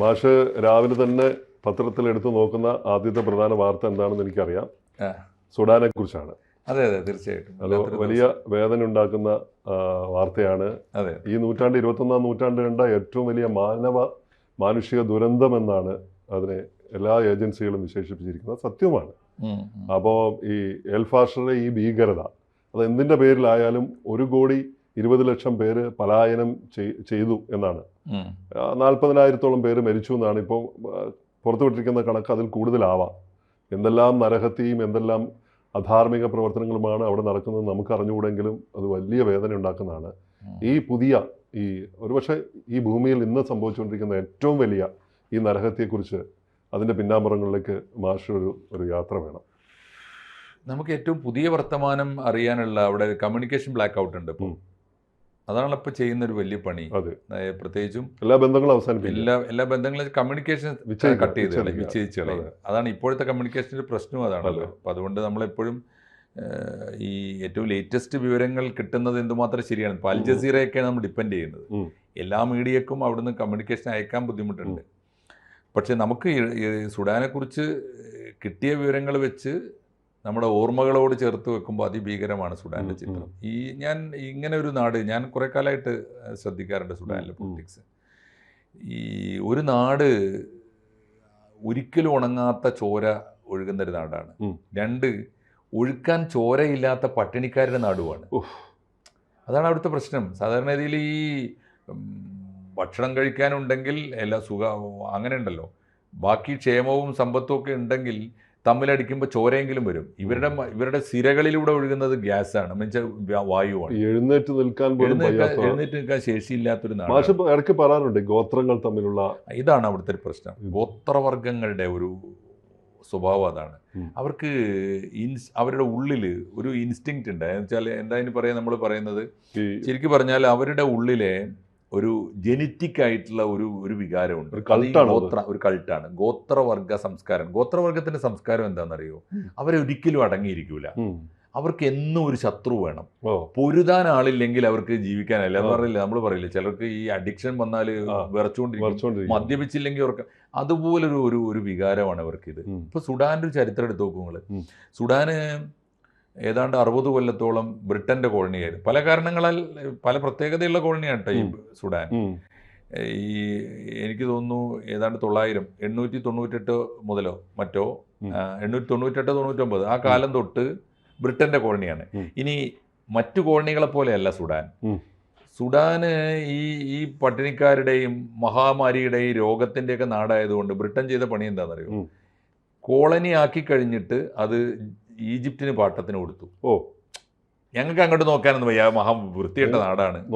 മാഷ് രാവിലെ തന്നെ പത്രത്തിൽ എടുത്തു നോക്കുന്ന ആദ്യത്തെ പ്രധാന വാർത്ത എന്താണെന്ന് എനിക്കറിയാം. സുഡാനെ കുറിച്ചാണ്. അതെ അതെ തീർച്ചയായിട്ടും. അത് വലിയ വേദന ഉണ്ടാക്കുന്ന വാർത്തയാണ്. അതെ ഈ നൂറ്റാണ്ട് ഇരുപത്തൊന്നാം നൂറ്റാണ്ട് കണ്ട ഏറ്റവും വലിയ മാനവ മാനുഷിക ദുരന്തം എന്നാണ് അതിനെ എല്ലാ ഏജൻസികളും വിശേഷിപ്പിച്ചിരിക്കുന്നത്. സത്യമാണ്. അപ്പോൾ ഈ എൽഫാഷറുടെ ഈ ഭീകരത അത് എന്തിന്റെ പേരിലായാലും ഒരു കോടി ഇരുപത് ലക്ഷം പേര് പലായനം ചെയ്തു എന്നാണ്. നാൽപ്പതിനായിരത്തോളം പേര് മരിച്ചു എന്നാണ്. ഇപ്പോൾ പുറത്തുവിട്ടിരിക്കുന്ന കണക്ക് അതിൽ കൂടുതലാവാം. എന്തെല്ലാം നരഹത്യയും എന്തെല്ലാം അധാർമിക പ്രവർത്തനങ്ങളുമാണ് അവിടെ നടക്കുന്നത് നമുക്ക് അറിഞ്ഞുകൂടെങ്കിലും അത് വലിയ വേദന ഉണ്ടാക്കുന്നതാണ്. ഈ പുതിയ ഈ ഒരുപക്ഷെ ഈ ഭൂമിയിൽ ഇന്ന് സംഭവിച്ചുകൊണ്ടിരിക്കുന്ന ഏറ്റവും വലിയ ഈ നരഹത്യയെക്കുറിച്ച് അതിന്റെ പിന്നാമ്പുറങ്ങളിലേക്ക് മാഷൊരു ഒരു ഒരു യാത്ര വേണം. നമുക്ക് ഏറ്റവും പുതിയ വർത്തമാനം അറിയാനുള്ള അവിടെ കമ്മ്യൂണിക്കേഷൻ ബ്ലാക്ക് ഔട്ട് ഉണ്ട് ഇപ്പോൾ. അതാണ് ഇപ്പോൾ ചെയ്യുന്ന ഒരു വലിയ പണി. അതെ. പ്രത്യേകിച്ചും എല്ലാ ബന്ധങ്ങളും അവസാനിപ്പിക്കും എല്ലാ എല്ലാ ബന്ധങ്ങളും കമ്മ്യൂണിക്കേഷൻ കട്ട് ചെയ്ത് വിച്ഛേദിച്ചു കളയും അതാണ് ഇപ്പോഴത്തെ കമ്മ്യൂണിക്കേഷന്റെ പ്രശ്നവും അതാണല്ലോ. അപ്പൊ അപ്പോൾ അതുകൊണ്ട് നമ്മളെപ്പോഴും ഈ ഏറ്റവും ലേറ്റസ്റ്റ് വിവരങ്ങൾ കിട്ടുന്നത് എന്തുമാത്രം ശരിയാണ്? ഇപ്പോൾ അൽ ജസീറയൊക്കെയാണ് നമ്മൾ ഡിപ്പെൻഡ് ചെയ്യുന്നത്. എല്ലാ മീഡിയക്കും അവിടുന്ന് കമ്മ്യൂണിക്കേഷൻ അയക്കാൻ ബുദ്ധിമുട്ടുണ്ട്. പക്ഷേ നമുക്ക് സുഡാനെക്കുറിച്ച് കിട്ടിയ വിവരങ്ങൾ വെച്ച് നമ്മുടെ ഓർമ്മകളോട് ചേർത്ത് വെക്കുമ്പോൾ അതിഭീകരമാണ് സുഡാന്റെ ചിത്രം. ഈ ഞാൻ ഇങ്ങനെ ഒരു നാട് ഞാൻ കുറേ കാലമായിട്ട് ശ്രദ്ധിക്കാറുണ്ട് സുഡാനിലെ പൊളിറ്റിക്സ്. ഈ ഒരു നാട് ഒരിക്കലും ഉണങ്ങാത്ത ചോര ഒഴുകുന്ന ഒരു നാടാണ്. രണ്ട് ഒഴുക്കാൻ ചോരയില്ലാത്ത പട്ടിണിക്കാരുടെ നാടുമാണ്. അതാണ് അവിടുത്തെ പ്രശ്നം. സാധാരണ രീതിയിൽ ഈ ഭക്ഷണം കഴിക്കാനുണ്ടെങ്കിൽ എല്ലാ സുഖ അങ്ങനെ ഉണ്ടല്ലോ. ബാക്കി ക്ഷേമവും സമ്പത്തും ഒക്കെ ഉണ്ടെങ്കിൽ തമ്മിലടിക്കുമ്പോൾ ചോരയെങ്കിലും വരും. ഇവരുടെ ഇവരുടെ സിരകളിലൂടെ ഒഴുകുന്നത് ഗ്യാസാണ്. എന്നുവെച്ചാൽ വായുവാണ്. എഴുന്നേറ്റ് നിൽക്കാൻ എഴുന്നേറ്റ് നിൽക്കാൻ ശേഷിയില്ലാത്തൊരു ഇടയ്ക്ക് പറയാറുണ്ട് ഗോത്രങ്ങൾ തമ്മിലുള്ള ഇതാണ് അവിടുത്തെ ഒരു പ്രശ്നം. ഗോത്രവർഗങ്ങളുടെ ഒരു സ്വഭാവം അതാണ്. അവർക്ക് ഇൻസ് അവരുടെ ഉള്ളിൽ ഒരു ഇൻസ്റ്റിങ്ക്റ്റ് ഉണ്ട്. എന്ന് വെച്ചാൽ എന്താ ഇനി പറയാൻ നമ്മൾ പറയുന്നത്? ശരിക്കും പറഞ്ഞാൽ അവരുടെ ഉള്ളിലെ ഒരു ജനറ്റിക് ആയിട്ടുള്ള ഒരു ഒരു വികാരമുണ്ട് ഗോത്ര ഒരു കൾട്ടാണ് ഗോത്രവർഗ സംസ്കാരം. ഗോത്രവർഗത്തിന്റെ സംസ്കാരം എന്താണെന്നറിയോ. അവരെ ഒരിക്കലും അടങ്ങിയിരിക്കൂല. അവർക്ക് എന്നും ഒരു ശത്രു വേണം. പൊരുതാൻ ആളില്ലെങ്കിൽ അവർക്ക് ജീവിക്കാനല്ല. എന്ന്. പറയില്ല നമ്മൾ പറയില്ല? ചിലർക്ക് ഈ അഡിക്ഷൻ വന്നാൽ. വിറച്ചുകൊണ്ടിരിക്കും. മദ്യപിച്ചില്ലെങ്കിൽ അവർക്ക് അതുപോലൊരു ഒരു ഒരു വികാരമാണ് അവർക്ക് ഇത് ഇപ്പൊ സുഡാന്റെ ഒരു ചരിത്രം എടുത്ത് നോക്കുമ്പോൾ. സുഡാന് ഏതാണ്ട് അറുപത് കൊല്ലത്തോളം ബ്രിട്ടന്റെ കോളനിയായിരുന്നു പല കാരണങ്ങളാൽ പല പ്രത്യേകതയുള്ള കോളനിയാണ് കേട്ടോ ഈ സുഡാൻ. ഈ എനിക്ക് തോന്നുന്നു ഏതാണ്ട് തൊള്ളായിരം എണ്ണൂറ്റി തൊണ്ണൂറ്റെട്ട് മുതലോ മറ്റോ എണ്ണൂറ്റി തൊണ്ണൂറ്റെട്ട് തൊണ്ണൂറ്റൊമ്പത് ആ കാലം തൊട്ട് ബ്രിട്ടന്റെ കോളനിയാണ്. ഇനി മറ്റു കോളനികളെ പോലെയല്ല സുഡാൻ. സുഡാന് ഈ ഈ പട്ടിണിക്കാരുടെയും മഹാമാരിയുടെയും രോഗത്തിന്റെയൊക്കെ നാടായതുകൊണ്ട് ബ്രിട്ടൻ ചെയ്ത പണി എന്താണെന്നറിയോ. കോളനി ആക്കി കഴിഞ്ഞിട്ട് അത് ഈജിപ്തിന് പാട്ടത്തിന് കൊടുത്തു. ഓ. ഞങ്ങൾക്ക് അങ്ങോട്ട് നോക്കാനൊന്നും വയ്യ. മഹാ വൃത്തികെട്ട നാടാണ്.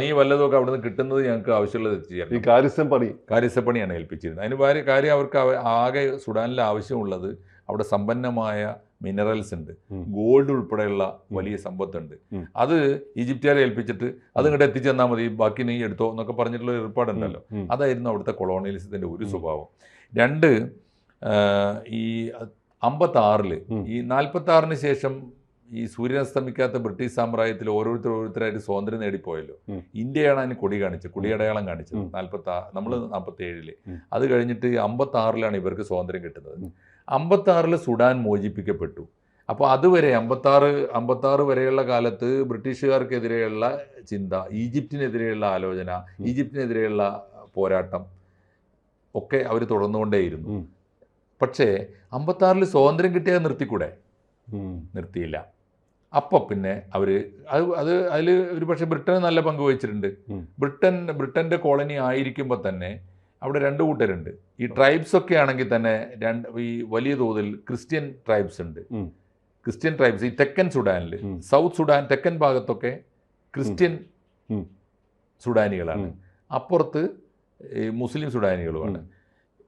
നീ വല്ലതൊക്കെ അവിടുന്ന് കിട്ടുന്നത് ഞങ്ങൾക്ക് ആവശ്യമുള്ളത് എത്തിച്ചു ഈ തരണം കാര്യസ്ഥൻ പണി. കാര്യസ്ഥപ്പണിയാണ് ഏൽപ്പിച്ചിരുന്നത്. അതിന് ഭാര്യ കാര്യം അവർക്ക് അവ- ആകെ സുഡാനിൽ ആവശ്യമുള്ളത് അവിടെ സമ്പന്നമായ മിനറൽസ് ഉണ്ട്. ഗോൾഡ് ഉൾപ്പെടെയുള്ള വലിയ സമ്പത്തുണ്ട്. അത് ഈജിപ്തുകാരെ ഏൽപ്പിച്ചിട്ട് അത് ഇങ്ങോട്ട് എത്തിച്ചെന്നാൽ മതി. ബാക്കി നീ എടുത്തോ എന്നൊക്കെ പറഞ്ഞിട്ടുള്ള ഏർപ്പാടുണ്ടല്ലോ. അതായിരുന്നു അവിടുത്തെ കൊളോണിയലിസത്തിന്റെ ഒരു സ്വഭാവം. രണ്ട് ഈ അമ്പത്താറിൽ ആറിൽ ഈ നാൽപ്പത്താറിന് ശേഷം ഈ സൂര്യൻ അസ്തമിക്കാത്ത ബ്രിട്ടീഷ് സാമ്രാജ്യത്തിൽ ഓരോരുത്തർ ഓരോരുത്തരായിട്ട് സ്വാതന്ത്ര്യം നേടിപ്പോയല്ലോ. ഇന്ത്യയാണ് അതിന് കൊടി കാണിച്ചത് കൊടിയടയാളം കാണിച്ചത്. നാൽപ്പത്തി ആറ് നമ്മൾ നാൽപ്പത്തി ഏഴിൽ അത് കഴിഞ്ഞിട്ട് അമ്പത്തി ആറിലാണ് ഇവർക്ക് സ്വാതന്ത്ര്യം കിട്ടുന്നത്. അമ്പത്തി ആറിൽ സുഡാൻ മോചിപ്പിക്കപ്പെട്ടു. അപ്പോൾ അതുവരെ അമ്പത്താറ് അമ്പത്താറ് വരെയുള്ള കാലത്ത് ബ്രിട്ടീഷുകാർക്കെതിരെയുള്ള ചിന്ത ഈജിപ്തിനെതിരെയുള്ള ആലോചന ഈജിപ്റ്റിനെതിരെയുള്ള ഈജിപ്തിനെതിരെയുള്ള പോരാട്ടം ഒക്കെ അവർ തുടർന്നുകൊണ്ടേയിരുന്നു. പക്ഷേ അമ്പത്താറിൽ സ്വാതന്ത്ര്യം കിട്ടിയാൽ നിർത്തിക്കൂടെ. നിർത്തിയില്ല. അപ്പം പിന്നെ അവർ അത് അത് അതിൽ ഒരു പക്ഷേ ബ്രിട്ടൻ നല്ല പങ്ക് വഹിച്ചിട്ടുണ്ട്. ബ്രിട്ടൻ ബ്രിട്ടന്റെ കോളനി ആയിരിക്കുമ്പോൾ തന്നെ അവിടെ രണ്ട് കൂട്ടരുണ്ട്. ഈ ട്രൈബ്സ് ഒക്കെ ആണെങ്കിൽ തന്നെ രണ്ട് ഈ വലിയ തോതിൽ ക്രിസ്ത്യൻ ട്രൈബ്സ് ഉണ്ട്. ക്രിസ്ത്യൻ ട്രൈബ്സ് ഈ തെക്കൻ സുഡാനിൽ സൗത്ത് സുഡാൻ തെക്കൻ ഭാഗത്തൊക്കെ ക്രിസ്ത്യൻ. സുഡാനികളാണ്. അപ്പുറത്ത് മുസ്ലിം സുഡാനികളുമാണ്.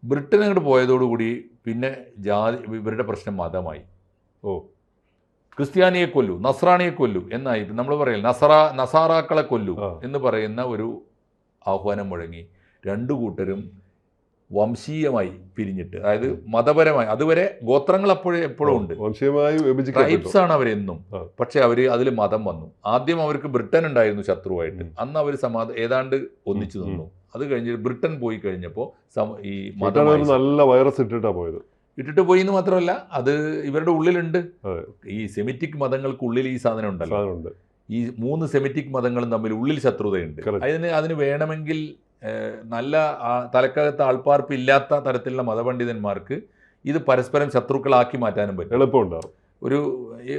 ബ്രിട്ടൻ അങ്ങോട്ട് പോയതോടുകൂടി പിന്നെ ജാതി ഇവരുടെ പ്രശ്നം മതമായി. ഓ ക്രിസ്ത്യാനിയെ കൊല്ലു നസ്രാണിയെ കൊല്ലു എന്നായി. നമ്മൾ പറയില്ല നസറ നസാറാക്കളെ കൊല്ലു. എന്ന് പറയുന്ന ഒരു ആഹ്വാനം മുഴങ്ങി രണ്ടു കൂട്ടരും വംശീയമായി പിരിഞ്ഞിട്ട് അതായത് മതപരമായി. അതുവരെ ഗോത്രങ്ങൾ അപ്പോഴേ എപ്പോഴും ഉണ്ട്. ട്രൈബ്സ് ആണ് അവരെന്നും. പക്ഷേ അവർ അതിൽ മതം വന്നു. ആദ്യം അവർക്ക് ബ്രിട്ടൻ ഉണ്ടായിരുന്നു ശത്രുവായിട്ട്. അന്ന് അവർ സമാധാന ഏതാണ്ട് ഒന്നിച്ചു നിന്നു. അത് കഴിഞ്ഞ് ബ്രിട്ടൻ പോയി കഴിഞ്ഞപ്പോൾ ഈ മതമായി നല്ല വൈറസ് ഇട്ടിട്ടാണ് പോയത്. ഇട്ടിട്ട് പോയി എന്ന് മാത്രമല്ല അത് ഇവരുടെ ഉള്ളിലുണ്ട്. ഈ സെമിറ്റിക് മതങ്ങൾക്കുള്ളിൽ ഈ സാധനം ഉണ്ടല്ലോ. ഈ മൂന്ന് സെമിറ്റിക് മതങ്ങളും തമ്മിൽ ഉള്ളിൽ ശത്രുതയുണ്ട്. അതിന് അതിന് വേണമെങ്കിൽ നല്ല തലക്കകത്ത് ആൾപ്പാർപ്പ് ഇല്ലാത്ത തരത്തിലുള്ള മതപണ്ഡിതന്മാർക്ക് ഇത് പരസ്പരം ശത്രുക്കളാക്കി മാറ്റാനും പറ്റും. എളുപ്പമുണ്ടാവും. ഒരു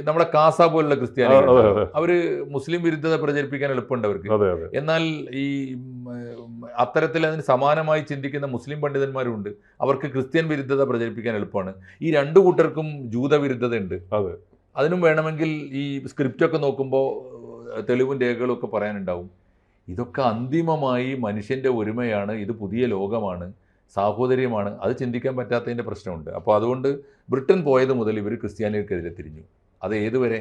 നമ്മുടെ കാസ പോലുള്ള ക്രിസ്ത്യാനികൾ അവർ മുസ്ലിം വിരുദ്ധത പ്രചരിപ്പിക്കാൻ എളുപ്പമുണ്ട് അവർക്ക്. എന്നാൽ ഈ അത്തരത്തിൽ അതിന് സമാനമായി ചിന്തിക്കുന്ന മുസ്ലിം പണ്ഡിതന്മാരുണ്ട്. അവർക്ക് ക്രിസ്ത്യൻ വിരുദ്ധത പ്രചരിപ്പിക്കാൻ എളുപ്പമാണ്. ഈ രണ്ടു കൂട്ടർക്കും ജൂത വിരുദ്ധത ഉണ്ട് അതെ. അതിനും വേണമെങ്കിൽ ഈ സ്ക്രിപ്റ്റൊക്കെ നോക്കുമ്പോൾ തെളിവും രേഖകളും ഒക്കെ പറയാനുണ്ടാവും. ഇതൊക്കെ അന്തിമമായി മനുഷ്യന്റെ ഒരുമയാണ്. ഇത് പുതിയ ലോകമാണ്. സാഹോദര്യമാണ്. അത് ചിന്തിക്കാൻ പറ്റാത്തതിന്റെ പ്രശ്നമുണ്ട്. അപ്പോൾ അതുകൊണ്ട് ബ്രിട്ടൻ പോയത് മുതൽ ഇവർ ക്രിസ്ത്യാനികൾക്കെതിരെ തിരിഞ്ഞു. അത് ഏതുവരെ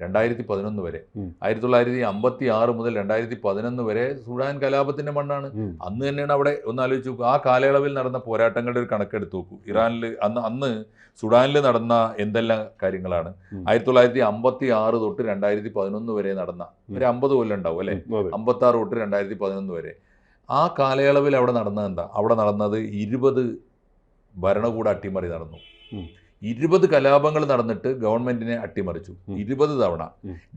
രണ്ടായിരത്തി പതിനൊന്ന് വരെ. ആയിരത്തി തൊള്ളായിരത്തി അമ്പത്തി ആറ് മുതൽ രണ്ടായിരത്തി പതിനൊന്ന് വരെ സുഡാൻ കലാപത്തിന്റെ മണ്ണാണ്. അന്ന് തന്നെയാണ് അവിടെ ഒന്ന് ആലോചിച്ച് നോക്കൂ. ആ കാലയളവിൽ നടന്ന പോരാട്ടങ്ങളുടെ ഒരു കണക്കെടുത്ത് നോക്കൂ. ഇറാനിൽ അന്ന് അന്ന് സുഡാനിൽ നടന്ന എന്തെല്ലാം കാര്യങ്ങളാണ്. ആയിരത്തി തൊള്ളായിരത്തി അമ്പത്തി ആറ് തൊട്ട് രണ്ടായിരത്തി പതിനൊന്ന് വരെ നടന്ന ഒരു അമ്പത് കൊല്ലം ഉണ്ടാവും അല്ലെ? അമ്പത്തി ആറ് തൊട്ട് രണ്ടായിരത്തി പതിനൊന്ന് വരെ. ആ കാലയളവിൽ അവിടെ നടന്നത് എന്താ അവിടെ നടന്നത് ഇരുപത് ഭരണകൂട അട്ടിമറി നടന്നു. ഇരുപത് കലാപങ്ങൾ നടന്നിട്ട് ഗവൺമെന്റിനെ അട്ടിമറിച്ചു. ഇരുപത് തവണ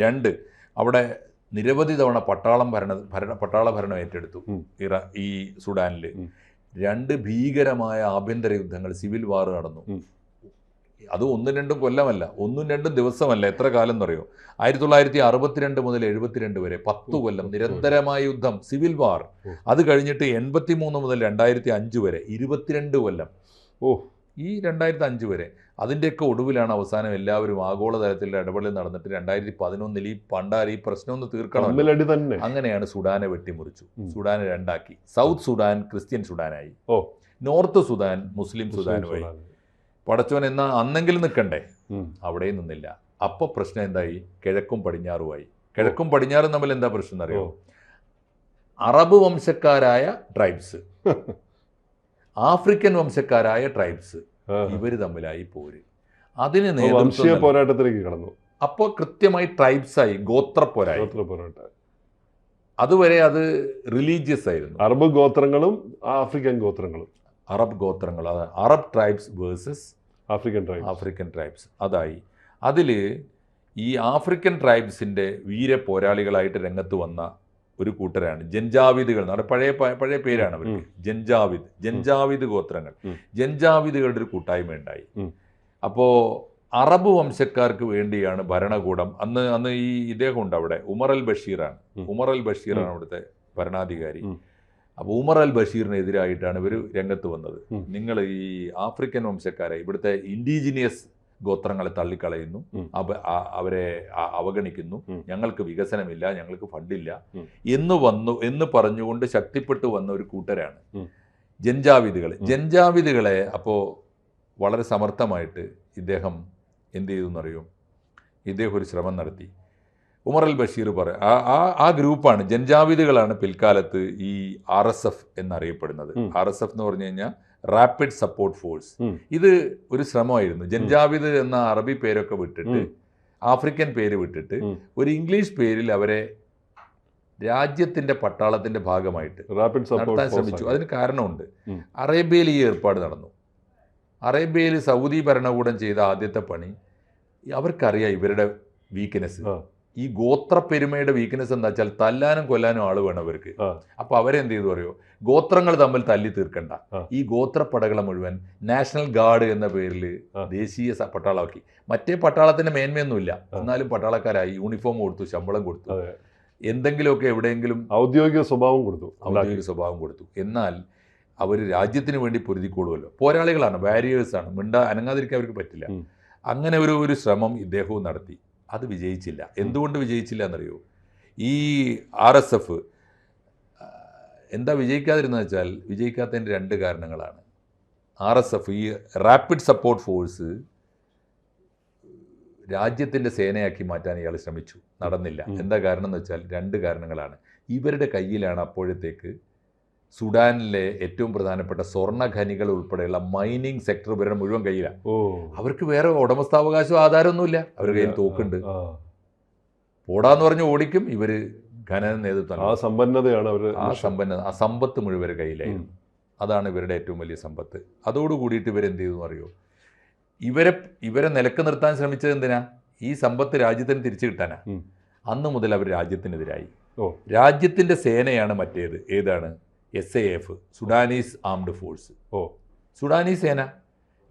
രണ്ട് അവിടെ നിരവധി തവണ പട്ടാളം ഭരണ ഭരണ പട്ടാള ഭരണം ഏറ്റെടുത്തു. ഇറ ഈ സുഡാനിൽ രണ്ട് ഭീകരമായ ആഭ്യന്തര യുദ്ധങ്ങൾ സിവിൽ വാർ നടന്നു. അത് ഒന്നും രണ്ടും കൊല്ലമല്ല ഒന്നും രണ്ടും ദിവസമല്ല. എത്ര കാലം എന്നറിയോ ആയിരത്തി തൊള്ളായിരത്തി അറുപത്തിരണ്ട് മുതൽ എഴുപത്തിരണ്ട് വരെ പത്തു കൊല്ലം നിരന്തരമായ യുദ്ധം സിവിൽ വാർ അത് കഴിഞ്ഞിട്ട് എൺപത്തി മൂന്ന് മുതൽ രണ്ടായിരത്തി അഞ്ച് വരെ ഇരുപത്തിരണ്ട് കൊല്ലം. ഓ. ഈ രണ്ടായിരത്തി അഞ്ച് വരെ. അതിന്റെയൊക്കെ ഒടുവിലാണ് അവസാനം എല്ലാവരും ആഗോളതലത്തിൽ ഇടപെടൽ നടന്നിട്ട് രണ്ടായിരത്തി പതിനൊന്നിൽ ഈ പണ്ടാർ ഈ പ്രശ്നം ഒന്ന് തീർക്കണം അങ്ങനെയാണ് സുഡാനെ വെട്ടിമുറിച്ചു. സുഡാനെ രണ്ടാക്കി. സൗത്ത് സുഡാൻ ക്രിസ്ത്യൻ സുഡാനായി. ഓ. നോർത്ത് സുഡാൻ മുസ്ലിം സുഡാനുമായി. സുഡാൻ. എന്ന അന്നെങ്കിലും നിൽക്കണ്ടേ. അവിടെയും നിന്നില്ല. അപ്പോൾ പ്രശ്നം എന്തായി? കിഴക്കും പടിഞ്ഞാറുമായി. കിഴക്കും പടിഞ്ഞാറും തമ്മിൽ എന്താ പ്രശ്നം അറിയോ അറബ് വംശക്കാരായ ട്രൈബ്സ്. ആഫ്രിക്കൻ വംശക്കാരായ ട്രൈബ്സ്. ഇവർ ഇവർ തമ്മിലായി പോര്. അതിന് വംശീയ പോരാട്ടത്തിലേക്ക് കടന്നു. അപ്പോൾ കൃത്യമായി ട്രൈബ്സായി ഗോത്രപ്പോരായി. ഗോത്ര പോരാട്ടം. അതുവരെ അത് റിലീജിയസ് ആയിരുന്നു. അറബ് ഗോത്രങ്ങളും ആഫ്രിക്കൻ ഗോത്രങ്ങളും. അറബ് ഗോത്രങ്ങൾ അതായത് Arab tribes versus African tribes African tribes അതായി. അതിൽ ഈ ആഫ്രിക്കൻ ട്രൈബ്സിന്റെ വീര പോരാളികളായിട്ട് രംഗത്ത് വന്ന ഒരു കൂട്ടരാണ്. ജൻജാവിദുകൾ നമ്മുടെ പഴയ പഴയ പേരാണ് അവർക്ക്. ജൻജാവിദ് ജൻജാവിദ് ഗോത്രങ്ങൾ. ജൻജാവിദുകളുടെ ഒരു കൂട്ടായ്മ ഉണ്ടായി. അപ്പോൾ അറബ് വംശക്കാർക്ക് വേണ്ടിയാണ് ഭരണകൂടം. അന്ന് അന്ന് ഈ ഇദ്ദേഹം ഉണ്ട് അവിടെ. ഉമർ അൽ ബഷീറാണ്. ഉമർ അൽ ബഷീറാണ്. അവിടുത്തെ ഭരണാധികാരി. അപ്പോൾ ഉമർ അൽ ബഷീറിനെതിരായിട്ടാണ് ഇവർ രംഗത്ത് വന്നത്. നിങ്ങൾ ഈ ആഫ്രിക്കൻ വംശക്കാരെ ഇവിടുത്തെ ഇൻഡിജിനിയസ് ഗോത്രങ്ങളെ തള്ളിക്കളയുന്നു. അവരെ അവഗണിക്കുന്നു. ഞങ്ങൾക്ക് വികസനമില്ല ഞങ്ങൾക്ക് ഫണ്ടില്ല. എന്ന് വന്നു എന്ന് പറഞ്ഞുകൊണ്ട് ശക്തിപ്പെട്ടു വന്ന ഒരു കൂട്ടരാണ്. ജൻജാവിധികൾ ജൻജാവിദുകൾ. ജൻജാവിദുകളെ അപ്പോൾ വളരെ സമർത്ഥമായിട്ട് ഇദ്ദേഹം എന്ത് ചെയ്തു എന്നറിയും? ഇദ്ദേഹം ഒരു ശ്രമം നടത്തി. ഉമർ അൽ ബഷീർ പറ ആ ആ ആ ഗ്രൂപ്പാണ് ജൻജാവിദുകളാണ് പിൽക്കാലത്ത് ഈ ആർ എസ് എഫ് എന്നറിയപ്പെടുന്നത്. ആർ എസ് എഫ് എന്ന് പറഞ്ഞു കഴിഞ്ഞാൽ റാപ്പിഡ് സപ്പോർട്ട് ഫോഴ്സ് ഇത് ഒരു ശ്രമമായിരുന്നു. ജൻജാവിദ് എന്ന അറബി പേരൊക്കെ വിട്ടിട്ട് ആഫ്രിക്കൻ പേര് വിട്ടിട്ട് ഒരു ഇംഗ്ലീഷ് പേരിൽ അവരെ രാജ്യത്തിന്റെ പട്ടാളത്തിന്റെ ഭാഗമായിട്ട് റാപ്പിഡ് നടത്താൻ ശ്രമിച്ചു. അതിന് കാരണമുണ്ട്. അറേബ്യയിൽ ഈ ഏർപ്പാട് നടന്നു. അറേബ്യയിൽ സൗദി ഭരണകൂടം ചെയ്ത ആദ്യത്തെ പണി അവർക്കറിയാം ഇവരുടെ വീക്ക്നെസ്. ഈ ഗോത്ര പെരുമയുടെ വീക്ക്നെസ് എന്താ വെച്ചാൽ തല്ലാനും കൊല്ലാനും ആൾ വേണം അവർക്ക്. അപ്പൊ അവരെന്ത് ചെയ്തു പറയോ ഗോത്രങ്ങൾ തമ്മിൽ തല്ലി തീർക്കണ്ട. ഈ ഗോത്രപ്പടകളെ മുഴുവൻ നാഷണൽ ഗാർഡ് എന്ന പേരിൽ ദേശീയ പട്ടാളമാക്കി. മറ്റേ പട്ടാളത്തിന്റെ മേന്മയൊന്നുമില്ല. എന്നാലും പട്ടാളക്കാരായി യൂണിഫോം കൊടുത്തു ശമ്പളം കൊടുത്തു. എന്തെങ്കിലുമൊക്കെ എവിടെയെങ്കിലും ഔദ്യോഗിക സ്വഭാവം കൊടുത്തു. ഔദ്യോഗിക സ്വഭാവം കൊടുത്തു. എന്നാൽ അവർ രാജ്യത്തിന് വേണ്ടി പൊരുതിക്കൂടുമല്ലോ പോരാളികളാണ് ബാരിയേഴ്സാണ് മിണ്ട അനങ്ങാതിരിക്കാൻ അവർക്ക് പറ്റില്ല. അങ്ങനെ ഒരു ഒരു ശ്രമം ഇദ്ദേഹവും നടത്തി. അത് വിജയിച്ചില്ല. എന്തുകൊണ്ട് വിജയിച്ചില്ല എന്നറിയോ ഈ ആർ എസ് എഫ് എന്താ വിജയിക്കാതിരുന്നത് വെച്ചാൽ വിജയിക്കാത്തതിന്റെ രണ്ട് കാരണങ്ങളാണ്. ആർ എസ് എഫ് ഈ റാപ്പിഡ് സപ്പോർട്ട് ഫോഴ്സ് രാജ്യത്തിന്റെ സേനയാക്കി മാറ്റാൻ ഇയാൾ ശ്രമിച്ചു. നടന്നില്ല. എന്താ കാരണം എന്ന് വെച്ചാൽ രണ്ട് കാരണങ്ങളാണ്. ഇവരുടെ കയ്യിലാണ് അപ്പോഴത്തേക്ക് സുഡാനിലെ ഏറ്റവും പ്രധാനപ്പെട്ട സ്വർണ ഖനികൾ ഉൾപ്പെടെയുള്ള മൈനിങ് സെക്ടർ ഇവരുടെ മുഴുവൻ കയ്യിലാണ്. അവർക്ക് വേറെ ഉടമസ്ഥാവകാശമോ ആധാരമൊന്നുമില്ല. അവരുടെ കയ്യിൽ തോക്കുണ്ട്. ഓടാന്ന് പോടാന്ന് പറഞ്ഞ് ഓടിക്കും ഇവർ ഖനന നേതൃത്വം ആ സമ്പന്നതയാണ് അവർ ആ സമ്പന്നത ആ സമ്പത്ത് മുഴുവൻ കയ്യിലായിരുന്നു. അതാണ് ഇവരുടെ ഏറ്റവും വലിയ സമ്പത്ത്. അതോട് കൂടിയിട്ട് ഇവരെന്ത് ചെയ്തു അറിയോ? ഇവരെ ഇവരെ നിലയ്ക്ക് നിർത്താൻ ശ്രമിച്ചത് എന്തിനാ? ഈ സമ്പത്ത് രാജ്യത്തിന് തിരിച്ചു കിട്ടാനാ. അന്ന് മുതൽ അവർ രാജ്യത്തിനെതിരായി. ഓ. രാജ്യത്തിന്റെ സേനയാണ് മറ്റേത്. ഏതാണ്? S A F Sudanese armed force. Oh. Sudanese സേന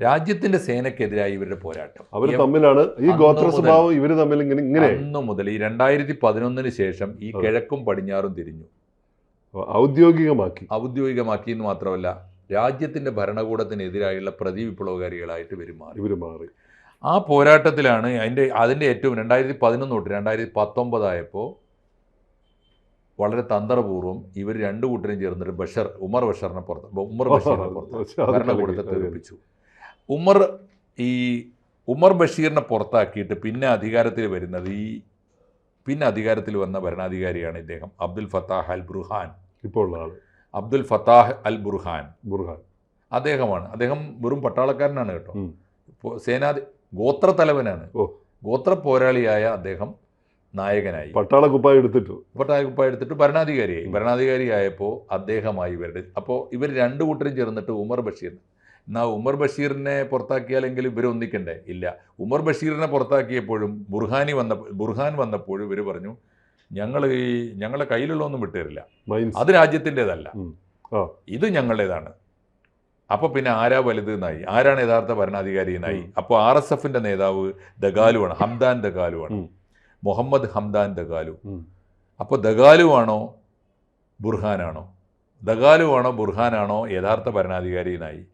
രാജ്യത്തിന്റെ സേനക്കെതിരായി ഇവരുടെ പോരാട്ടം. അവർ തമ്മിലാണ്. ഈ ഗോത്ര സ്വഭാവം ഇവർ തമ്മിൽ ഇങ്ങനെ ഇങ്ങനെ അന്ന് മുതൽ ഈ രണ്ടായിരത്തി പതിനൊന്നിന് ശേഷം ഈ കിഴക്കും പടിഞ്ഞാറും തിരിഞ്ഞു. ഔദ്യോഗികമാക്കി. ഔദ്യോഗികമാക്കി എന്ന് മാത്രമല്ല രാജ്യത്തിന്റെ ഭരണകൂടത്തിനെതിരായുള്ള പ്രതിവിപ്ലവകാരികളായിട്ട് ഇവർ മാറി. ഇവർ മാറി. ആ പോരാട്ടത്തിലാണ് അതിന്റെ അതിന്റെ ഏറ്റവും രണ്ടായിരത്തി പതിനൊന്ന് തൊട്ട് രണ്ടായിരത്തി പത്തൊമ്പതായപ്പോൾ വളരെ തന്ത്രപൂർവം ഇവർ രണ്ടു കൂട്ടരും ചേർന്നിട്ട് ബഷർ ഉമർ ബഷറിനെ പുറത്ത് ഉമർ ബഷീറിനെ പുറത്ത് ഭരണകൂടത്തെ തെളിപ്പിച്ചു തെറിപ്പിച്ചു ഉമർ ഈ ഉമർ ബഷീറിനെ പുറത്താക്കിയിട്ട് പിന്നെ അധികാരത്തിൽ വരുന്നത് ഈ പിന്നെ അധികാരത്തിൽ വന്ന ഭരണാധികാരിയാണ് ഇദ്ദേഹം അബ്ദുൽ ഫത്താഹ് അൽ ബുർഹാൻ ഇപ്പോൾ ഉള്ള ആൾ അബ്ദുൽ ഫത്താഹ് അൽ ബുർഹാൻ. ബുർഹാൻ അദ്ദേഹമാണ്. അദ്ദേഹം വെറും പട്ടാളക്കാരനാണ് കേട്ടോ. സേനാ സേനാധി ഗോത്ര തലവനാണ് ഗോത്ര പോരാളിയായ അദ്ദേഹം നായകനായി. പട്ടാള കുപ്പായ എടുത്തിട്ടു. പട്ടാളക്കുപ്പ എടുത്തിട്ട്. ഭരണാധികാരിയായി. ഭരണാധികാരിയായപ്പോൾ അദ്ദേഹമായി ഇവരുടെ അപ്പോൾ ഇവർ രണ്ടു കൂട്ടരും ചേർന്നിട്ട് ഉമർ ബഷീർ. എന്നാൽ ഉമർ ബഷീറിനെ പുറത്താക്കിയാലെങ്കിൽ ഇവർ ഒന്നിക്കണ്ടേ? ഇല്ല. ഉമർ ബഷീറിനെ പുറത്താക്കിയപ്പോഴും ബുർഹാനി വന്ന ബുർഹാൻ വന്നപ്പോഴും ഇവർ പറഞ്ഞു ഞങ്ങൾ ഈ ഞങ്ങളുടെ കയ്യിലുള്ളതൊന്നും വിട്ടുതരില്ല അത് രാജ്യത്തിന്റെതല്ല. ഇത് ഞങ്ങളുടേതാണ്. അപ്പോൾ പിന്നെ ആരാ വലുത് എന്നായി. ആരാണ് യഥാർത്ഥ ഭരണാധികാരി എന്നായി. അപ്പോൾ ആർ എസ് എഫിന്റെ നേതാവ് ദഗാലുവാണ്. ഹംദാൻ ദഗാലുവാണ്. Mohamed Hamdan Dagalo. അപ്പോൾ ദഗാലുവാണോ ബുർഹാനാണോ? ദഗാലുവാണോ ബുർഹാനാണോ യഥാർത്ഥ ഭരണാധികാരിയായി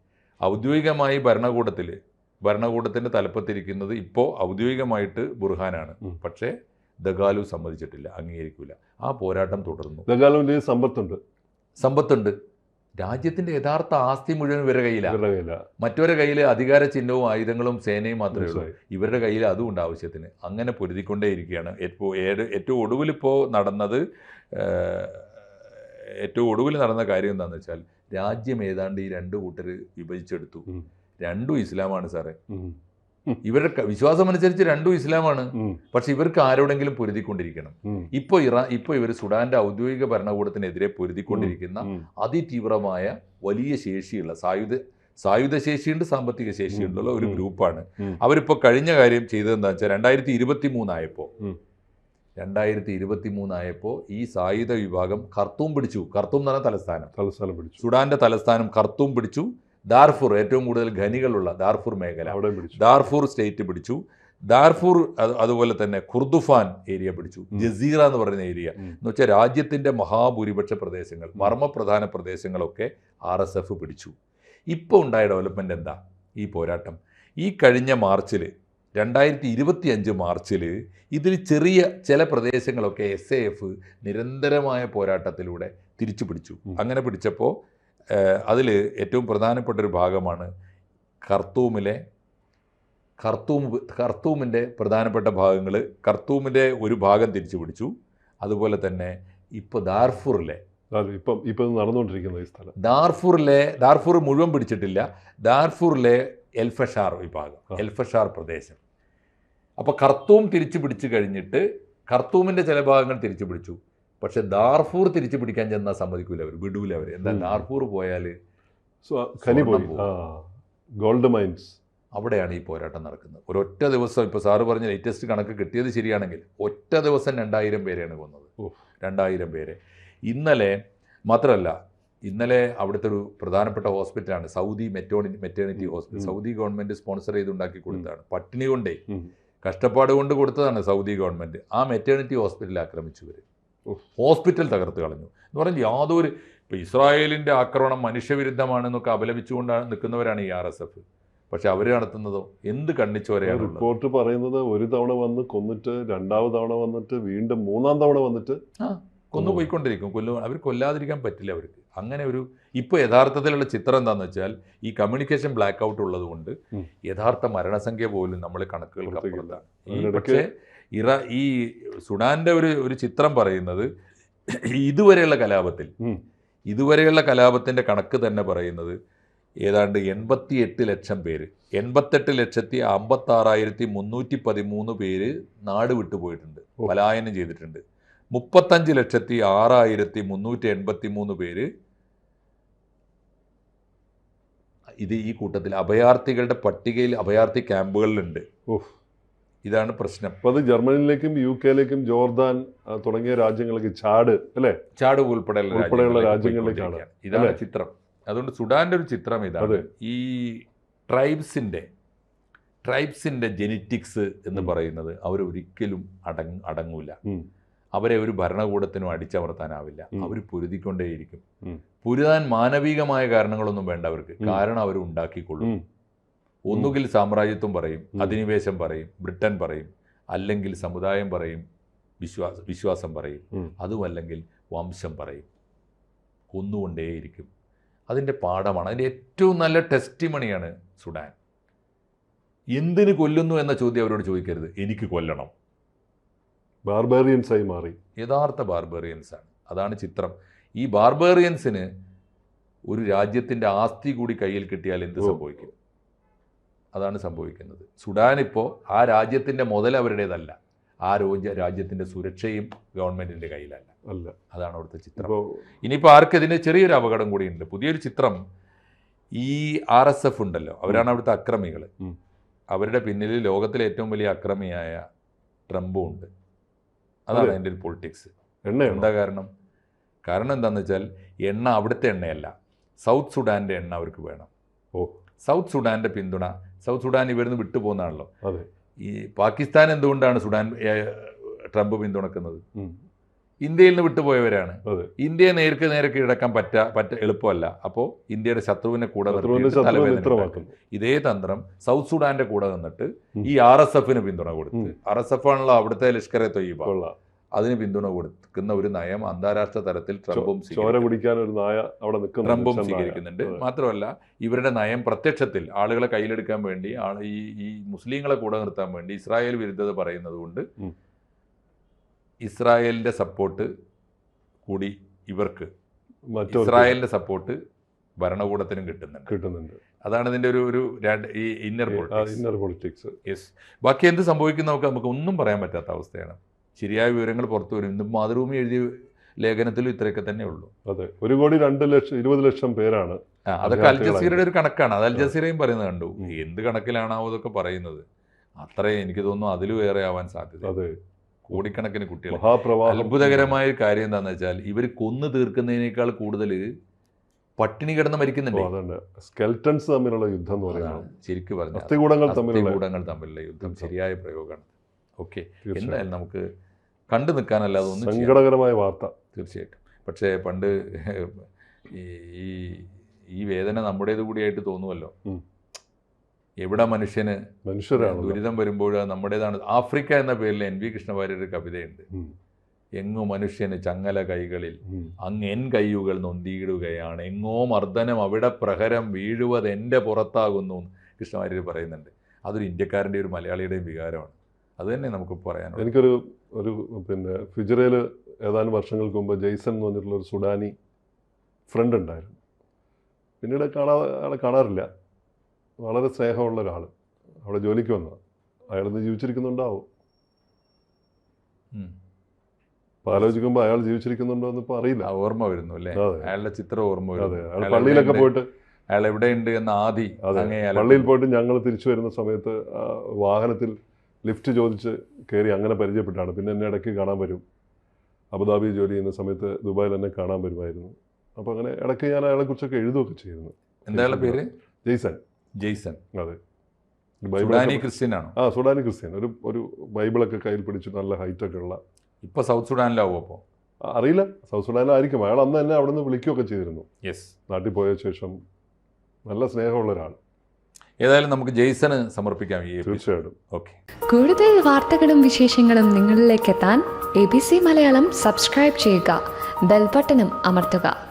ഔദ്യോഗികമായി ഭരണകൂടത്തിൽ ഭരണകൂടത്തിന്റെ തലപ്പത്തിരിക്കുന്നത് ഇപ്പോൾ ഔദ്യോഗികമായിട്ട് ബുർഹാനാണ്. പക്ഷേ ദഗാലു സമ്മതിച്ചിട്ടില്ല അംഗീകരിക്കില്ല ആ പോരാട്ടം തുടർന്നു. ദഗാലുവിന്റെ സമ്പത്തുണ്ട്. സമ്പത്തുണ്ട്. രാജ്യത്തിന്റെ യഥാർത്ഥ ആസ്തി മുഴുവൻ ഇവരുടെ കയ്യിലാണ് കയ്യില. മറ്റവരുടെ കയ്യിൽ അധികാര ചിഹ്നവും ആയുധങ്ങളും സേനയും മാത്രമേ ഉള്ളൂ. ഇവരുടെ കയ്യിൽ അതും ഉണ്ട് ആവശ്യത്തിന്. അങ്ങനെ പൊരുതിക്കൊണ്ടേയിരിക്കുകയാണ് ഏറ്റവും ഏത്- ഏറ്റവും ഒടുവിൽ ഇപ്പോൾ നടന്നത് ഏറ്റവും ഒടുവിൽ നടന്ന കാര്യം എന്താണെന്ന് വെച്ചാൽ രാജ്യം ഏതാണ്ട് ഈ രണ്ട് കൂട്ടർ വിഭജിച്ചെടുത്തു. രണ്ടും ഇസ്ലാമാണ് സാറേ. ഇവരുടെ വിശ്വാസം അനുസരിച്ച് രണ്ടും ഇസ്ലാമാണ്. പക്ഷെ ഇവർക്ക് ആരോടെങ്കിലും പൊരുതിക്കൊണ്ടിരിക്കണം. ഇപ്പൊ ഇറാ ഇപ്പൊ ഇവർ സുഡാന്റെ ഔദ്യോഗിക ഭരണകൂടത്തിനെതിരെ പൊരുതിക്കൊണ്ടിരിക്കുന്ന അതിതീവ്രമായ വലിയ ശേഷിയുള്ള സായുധ സായുധ ശേഷിയുണ്ട് സാമ്പത്തിക ശേഷിയുണ്ടുള്ള ഒരു ഗ്രൂപ്പാണ്. അവരിപ്പോ അവരിപ്പോൾ കഴിഞ്ഞ കാര്യം ചെയ്തതെന്താ വെച്ചാൽ രണ്ടായിരത്തി ഇരുപത്തി മൂന്നായപ്പോൾ ഉം. രണ്ടായിരത്തി ഇരുപത്തി മൂന്നായപ്പോൾ ഈ സായുധ വിഭാഗം കർത്തൂം പിടിച്ചു. കർത്തൂം എന്ന് പറഞ്ഞ തലസ്ഥാനം. തലസ്ഥാനം പിടിച്ചു. സുഡാന്റെ തലസ്ഥാനം കർത്തൂം പിടിച്ചു. ദാർഫൂർ ഏറ്റവും കൂടുതൽ ഖനികളുള്ള ദാർഫൂർ മേഖല. ദാർഫൂർ സ്റ്റേറ്റ് പിടിച്ചു. ദാർഫൂർ അതുപോലെ തന്നെ കുർദുഫാൻ ഏരിയ പിടിച്ചു. ജസീറ എന്ന് പറയുന്ന ഏരിയ. എന്ന് വെച്ചാൽ രാജ്യത്തിന്റെ മഹാഭൂരിപക്ഷ പ്രദേശങ്ങൾ മർമ്മപ്രധാന പ്രദേശങ്ങളൊക്കെ ആർ എസ് എഫ് പിടിച്ചു. ഇപ്പോൾ ഉണ്ടായ ഡെവലപ്മെന്റ് എന്താ? ഈ പോരാട്ടം. ഈ കഴിഞ്ഞ മാർച്ചിൽ രണ്ടായിരത്തി ഇരുപത്തി അഞ്ച് മാർച്ചിൽ ഇതിൽ ചെറിയ ചില പ്രദേശങ്ങളൊക്കെ എസ് എ എഫ് നിരന്തരമായ പോരാട്ടത്തിലൂടെ തിരിച്ചു പിടിച്ചു. അങ്ങനെ പിടിച്ചപ്പോൾ അതിൽ ഏറ്റവും പ്രധാനപ്പെട്ട ഒരു ഭാഗമാണ് ഖർത്തൂമിലെ ഖർത്തൂം ഖർത്തൂമിന്റെ പ്രധാനപ്പെട്ട ഭാഗങ്ങൾ. ഖർത്തൂമിന്റെ ഒരു ഭാഗം തിരിച്ചു പിടിച്ചു. അതുപോലെ തന്നെ ഇപ്പോൾ ദാർഫൂറിലെ ഇപ്പം ഇപ്പം നടന്നുകൊണ്ടിരിക്കുന്ന ഈ സ്ഥലം. ദാർഫൂറിലെ ദാർഫൂർ മുഴുവൻ പിടിച്ചിട്ടില്ല. ദാർഫൂറിലെ എൽഫഷാർ വിഭാഗം. എൽഫഷാർ പ്രദേശം. അപ്പോൾ ഖർത്തൂം തിരിച്ചു പിടിച്ചു കഴിഞ്ഞിട്ട് ഖർത്തൂമിന്റെ ചില ഭാഗങ്ങൾ തിരിച്ചു പിടിച്ചു. പക്ഷെ ദാർഫൂർ തിരിച്ചു പിടിക്കാൻ ചെന്നാൽ സമ്മതിക്കൂല അവർ വിടൂല അവർ എന്താ ദാർഫൂർ പോയാൽ ഖനി പോയി. Gold mines. അവിടെയാണ് ഈ പോരാട്ടം നടക്കുന്നത്. ഒരൊറ്റ ദിവസം ഇപ്പോൾ സാറ് പറഞ്ഞ ലേറ്റസ്റ്റ് കണക്ക് കിട്ടിയത് ശരിയാണെങ്കിൽ ഒറ്റ ദിവസം രണ്ടായിരം പേരെയാണ് കൊന്നത്. രണ്ടായിരം പേരെ. ഇന്നലെ മാത്രമല്ല ഇന്നലെ അവിടുത്തെ ഒരു പ്രധാനപ്പെട്ട ഹോസ്പിറ്റലാണ് Saudi മെറ്റോണി maternity hospital. Saudi government sponsor ചെയ്ത് ഉണ്ടാക്കി കൊടുത്തതാണ് പട്ടിണി കൊണ്ടേ കഷ്ടപ്പാട് കൊണ്ട് കൊടുത്തതാണ് സൗദി ഗവൺമെന്റ് ആ മെറ്റേണിറ്റി ഹോസ്പിറ്റലിൽ ആക്രമിച്ചു ഉഫ്. ഹോസ്പിറ്റൽ തകർത്ത് കളഞ്ഞു. എന്ന് പറഞ്ഞാൽ യാതൊരു ഇപ്പോൾ ഇസ്രായേലിന്റെ ആക്രമണം മനുഷ്യവിരുദ്ധമാണെന്നൊക്കെ അപലപിച്ചുകൊണ്ടാണ് നിൽക്കുന്നവരാണ് ഈ ആർ എസ് എഫ്. പക്ഷെ അവർ നടത്തുന്നതോ എന്ത് കണ്ണിച്ചോരയാണ് റിപ്പോർട്ട് പറയുന്നത് ഒരു തവണ വന്ന് കൊന്നിട്ട് രണ്ടാമത് തവണ വന്നിട്ട് വീണ്ടും മൂന്നാം തവണ വന്നിട്ട് കൊന്നു പോയിക്കൊണ്ടിരിക്കും. കൊല്ലു അവർ കൊല്ലാതിരിക്കാൻ പറ്റില്ല അവർക്ക്. അങ്ങനെ ഒരു ഇപ്പോൾ യഥാർത്ഥത്തിലുള്ള ചിത്രം എന്താണെന്ന് വെച്ചാൽ ഈ കമ്മ്യൂണിക്കേഷൻ ബ്ലാക്ക് ഔട്ട് ഉള്ളതുകൊണ്ട് യഥാർത്ഥ മരണസംഖ്യ പോലും നമ്മൾ കണക്കുകൾ. അപ്പുറത്താണ്. ഈ പക്ഷേ ഇറ ഈ സുഡാന്റെ ഒരു ഒരു ചിത്രം പറയുന്നത് ഇതുവരെയുള്ള കലാപത്തിൽ. ഇതുവരെയുള്ള കലാപത്തിന്റെ കണക്ക് തന്നെ പറയുന്നത് ഏതാണ്ട് എൺപത്തി എട്ട് ലക്ഷം പേര്. എൺപത്തെട്ട് ലക്ഷത്തി അമ്പത്താറായിരത്തി മുന്നൂറ്റി പതിമൂന്ന് പേര് നാട് വിട്ടുപോയിട്ടുണ്ട് പലായനം ചെയ്തിട്ടുണ്ട്. മുപ്പത്തഞ്ച് ലക്ഷത്തി ആറായിരത്തി മുന്നൂറ്റി എൺപത്തി മൂന്ന് പേര് ഇത് ഈ കൂട്ടത്തിൽ അഭയാർത്ഥികളുടെ പട്ടികയിൽ അഭയാർത്ഥി ക്യാമ്പുകളിലുണ്ട്. ഓഹ് ഇതാണ് പ്രശ്നം. അപ്പോൾ അത് ജർമ്മനിയിലേക്കും യു കെയിലേക്കും ജോർദാൻ തുടങ്ങിയ രാജ്യങ്ങളിലേക്ക് ചാട് അല്ലേ? ചാട് ഉൾപ്പെടെയുള്ള ഉൾപ്പെടെയുള്ള രാജ്യങ്ങളിലേക്കാണ്. ഇതാണ് ചിത്രം. അതുകൊണ്ട് സുഡാന്റെ ഒരു ചിത്രം ഇതാണ്. ഈ ട്രൈബ്സിന്റെ ട്രൈബ്സിന്റെ ജെനറ്റിക്സ് എന്ന് പറയുന്നത് അവർ ഒരിക്കലും അടങ് അടങ്ങൂല. അവരെ ഒരു ഭരണകൂടത്തിനും അടിച്ചമർത്താനാവില്ല. അവർ പൊരുതിക്കൊണ്ടേയിരിക്കും. പൊരുതാൻ മാനവികമായ കാരണങ്ങളൊന്നും വേണ്ട അവർക്ക്. കാരണം അവർ ഉണ്ടാക്കിക്കൊള്ളും. ഒന്നുകിൽ സാമ്രാജ്യത്വം പറയും. അധിനിവേശം പറയും ബ്രിട്ടൻ പറയും അല്ലെങ്കിൽ സമുദായം പറയും വിശ്വാസ വിശ്വാസം പറയും. അതുമല്ലെങ്കിൽ വംശം പറയും. കൊന്നുകൊണ്ടേയിരിക്കും. അതിന്റെ പാഠമാണ്. അതിന്റെ ഏറ്റവും നല്ല ടെസ്റ്റിമണിയാണ് സുഡാൻ. എന്തിന് കൊല്ലുന്നു എന്ന ചോദ്യം അവരോട് ചോദിക്കരുത്. എനിക്ക് കൊല്ലണം. ബാർബേറിയൻസായി മാറി. യഥാർത്ഥ ബാർബേറിയൻസ് ആണ് അതാണ് ചിത്രം. ഈ ബാർബേറിയൻസിന് ഒരു രാജ്യത്തിന്റെ ആസ്തി കൂടി കയ്യിൽ കിട്ടിയാൽ എന്ത്. സംഭവിക്കും? അതാണ് സംഭവിക്കുന്നത്. സുഡാൻ ഇപ്പോൾ ആ രാജ്യത്തിന്റെ മുതൽ അവരുടേതല്ല. ആ രോജ രാജ്യത്തിന്റെ സുരക്ഷയും ഗവൺമെന്റിന്റെ കയ്യിലല്ല. അല്ല. അതാണ് അവിടുത്തെ ചിത്രം. ഇനിയിപ്പോൾ ആർക്ക് ഇതിന് ചെറിയൊരു അപകടം കൂടിയുണ്ട്. പുതിയൊരു ചിത്രം ഈ ആർ എസ് എഫ് ഉണ്ടല്ലോ. അവരാണ് അവിടുത്തെ അക്രമികൾ അവരുടെ പിന്നിൽ ലോകത്തിലെ ഏറ്റവും വലിയ അക്രമിയായ ട്രംപും ഉണ്ട്. അതാണ് എന്റെ ഒരു പൊളിറ്റിക്സ്. എണ്ണ എന്താ കാരണം? കാരണം എന്താണെന്ന് വെച്ചാൽ എണ്ണ അവിടുത്തെ എണ്ണയല്ല. സൗത്ത് സുഡാന്റെ എണ്ണ അവർക്ക് വേണം. ഓ. സൗത്ത് സുഡാന്റെ പിന്തുണ സൗത്ത് സുഡാൻ ഇവിടുന്ന് വിട്ടുപോകുന്നതാണല്ലോ അതെ. ഈ പാകിസ്ഥാൻ എന്തുകൊണ്ടാണ് സുഡാൻ ട്രംപ് പിന്തുണക്കുന്നത്? ഇന്ത്യയിൽ നിന്ന് വിട്ടുപോയവരാണ്. ഇന്ത്യയെ നേർക്ക് നേരെ കീഴടക്കാൻ പറ്റ പറ്റ എളുപ്പമല്ല. അപ്പോൾ ഇന്ത്യയുടെ ശത്രുവിനെ കൂടെ ഇതേ തന്ത്രം സൗത്ത് സുഡാന്റെ കൂടെ നിന്നിട്ട് ഈ ആർ എസ് എഫിന് പിന്തുണ കൊടുത്ത്. ആർ എസ് എഫ് ആണല്ലോ അവിടുത്തെ ലഷ്കർ എ തൊയ്യബ. അതിന് പിന്തുണ കൊടുക്കുന്ന ഒരു നയം അന്താരാഷ്ട്ര തലത്തിൽ ട്രംപും ചോര. കുടിക്കാൻ ഒരു നായ അവിടെ നിൽക്കുന്നു ട്രംപും. സ്വീകരിക്കുന്നുണ്ട്. മാത്രമല്ല ഇവരുടെ നയം പ്രത്യക്ഷത്തിൽ ആളുകളെ കയ്യിലെടുക്കാൻ വേണ്ടി ആളെ ഈ ഈ മുസ്ലിങ്ങളെ കൂടെ നിർത്താൻ വേണ്ടി ഇസ്രായേൽ വിരുദ്ധത പറയുന്നത് കൊണ്ട്. ഇസ്രായേലിന്റെ സപ്പോർട്ട് കൂടി ഇവർക്ക് ഇസ്രായേലിന്റെ സപ്പോർട്ട് ഭരണകൂടത്തിനും കിട്ടുന്നുണ്ട്. കിട്ടുന്നുണ്ട്. അതാണ് ഇതിന്റെ ഒരു ഒരു ഈ inner politics inner politics yes ബാക്കി എന്ത് സംഭവിക്കുന്ന നമുക്ക് നമുക്ക് ഒന്നും പറയാൻ പറ്റാത്ത അവസ്ഥയാണ്. ശരിയായ വിവരങ്ങൾ പുറത്തു വരും. ഇന്ന് മാതൃഭൂമി എഴുതിയ ലേഖനത്തിലും ഇത്രയൊക്കെ തന്നെ ഉള്ളൂ. അതെ. ഒരു കോടി രണ്ട് ലക്ഷം ഇരുപത് ലക്ഷം പേരാണ് അതൊക്കെ അൽ ജസീറയുടെ ഒരു കണക്കാണ്. അത് അൽ ജസീറയും പറയുന്നത് കണ്ടു. എന്ത് കണക്കിലാണാവോ അതൊക്കെ പറയുന്നത്. അത്രേ എനിക്ക് തോന്നുന്നു അതിലും വേറെ ആവാൻ സാധ്യത. അതെ. കോടിക്കണക്കിന് കുട്ടികൾ അത്ഭുതകരമായ ഒരു കാര്യം എന്താണെന്ന് വെച്ചാൽ ഇവർ കൊന്നു തീർക്കുന്നതിനേക്കാൾ കൂടുതൽ പട്ടിണി കിടന്ന് മരിക്കുന്നുണ്ട്. തമ്മിലുള്ള യുദ്ധം എന്ന് പറയുന്നത്. ശരിക്കും പറഞ്ഞു അസ്ഥികൂടങ്ങൾ തമ്മിലുള്ള കൂടങ്ങൾ തമ്മിലുള്ള യുദ്ധം. യുദ്ധം. ശരിയായ പ്രയോഗമാണ്. ഓക്കെ. എന്തായാലും നമുക്ക് കണ്ടു നിൽക്കാനല്ലാതെ ഒന്നും സങ്കടകരമായ വാർത്ത. തീർച്ചയായിട്ടും. പക്ഷേ പണ്ട് ഈ ഈ- വേദന നമ്മുടേത് കൂടിയായിട്ട് തോന്നുമല്ലോ. എവിടെ മനുഷ്യന് മനുഷ്യരാണ് ദുരിതം വരുമ്പോൾ നമ്മുടേതാണ്. ആഫ്രിക്ക എന്ന പേരിൽ എൻ വി കൃഷ്ണവാര്യരുടെ ഒരു കവിതയുണ്ട്. എങ്ങു മനുഷ്യന് ചങ്ങല കൈകളിൽ അങ്ങ് എൻ കയ്യുകൾ നൊന്തിയിടുകയാണ്. എങ്ങോ മർദ്ദനം അവിടെ പ്രഹരം വീഴുവത് എന്റെ പുറത്താകുന്നു കൃഷ്ണവാര്യർ പറയുന്നുണ്ട്. അതൊരു ഇന്ത്യക്കാരന്റെ ഒരു മലയാളിയുടെയും വികാരമാണ്. അത് തന്നെ നമുക്ക് പറയാനുള്ളത്. എനിക്കൊരു ഒരു പിന്നെ ഫിജറയിൽ ഏതാനും വർഷങ്ങൾക്ക് മുമ്പ് ജെയ്സൺ എന്ന് പറഞ്ഞിട്ടുള്ള ഒരു സുഡാനി ഫ്രണ്ട് ഉണ്ടായിരുന്നു. പിന്നീട് കാണാ ആളെ കാണാറില്ല. വളരെ സ്നേഹമുള്ള ഒരാൾ അവിടെ ജോലിക്ക് അയാൾ അയാളിന്ന് ജീവിച്ചിരിക്കുന്നുണ്ടാവും. അപ്പൊ അപ്പോൾ ആലോചിക്കുമ്പോൾ അയാൾ ജീവിച്ചിരിക്കുന്നുണ്ടോ എന്നിപ്പോൾ അറിയില്ല. ഓർമ്മ വരുന്നു അല്ലേ? അയാളുടെ ചിത്രം ഓർമ്മ വരുന്നു. പള്ളിയിലൊക്കെ പോയിട്ട് അയാൾ എവിടെയുണ്ട് എന്ന ആദി പള്ളിയിൽ പോയിട്ട് ഞങ്ങൾ തിരിച്ചു വരുന്ന സമയത്ത് വാഹനത്തിൽ ലിഫ്റ്റ് ചോദിച്ച് കയറി അങ്ങനെ പരിചയപ്പെട്ടാണ്. പിന്നെ എന്നെ ഇടയ്ക്ക് കാണാൻ വരും. അബുദാബി ജോലി ചെയ്യുന്ന സമയത്ത് ദുബായിൽ എന്നെ കാണാൻ വരുമായിരുന്നു. അപ്പോൾ അങ്ങനെ ഇടയ്ക്ക് ഞാൻ അയാളെക്കുറിച്ചൊക്കെ എഴുതുകയൊക്കെ ചെയ്യുന്നു എന്തായാലും പേര്? ജെയ്സൺ. ജെയ്സൺ. അതെ. ബൈബിൾ സുഡാനി ക്രിസ്ത്യൻ ആണോ ആ സുഡാനി ക്രിസ്ത്യൻ. ഒരു ഒരു ബൈബിളൊക്കെ കയ്യിൽ പിടിച്ച് നല്ല ഹൈറ്റ് ഒക്കെ ഉള്ള. ഇപ്പോൾ സൗത്ത് സുഡാനിലാവും അപ്പോൾ അറിയില്ല. സൗത്ത് സുഡാനിലായിരിക്കും. അയാൾ അന്ന് തന്നെ അവിടെ നിന്ന് വിളിക്കുകയൊക്കെ ചെയ്തിരുന്നു. യെസ് നാട്ടിൽ പോയ ശേഷം നല്ല സ്നേഹമുള്ള ഒരാൾ. ഏതായാലും നമുക്ക് ജെയ്സന് സമർപ്പിക്കാം ഈ തീർച്ചയായിട്ടും. ഓക്കെ കൂടുതൽ വാർത്തകളും വിശേഷങ്ങളും നിങ്ങളിലേക്ക് എത്താൻ A B C Malayalam subscribe ചെയ്യുക. ബെൽബട്ടനും അമർത്തുക.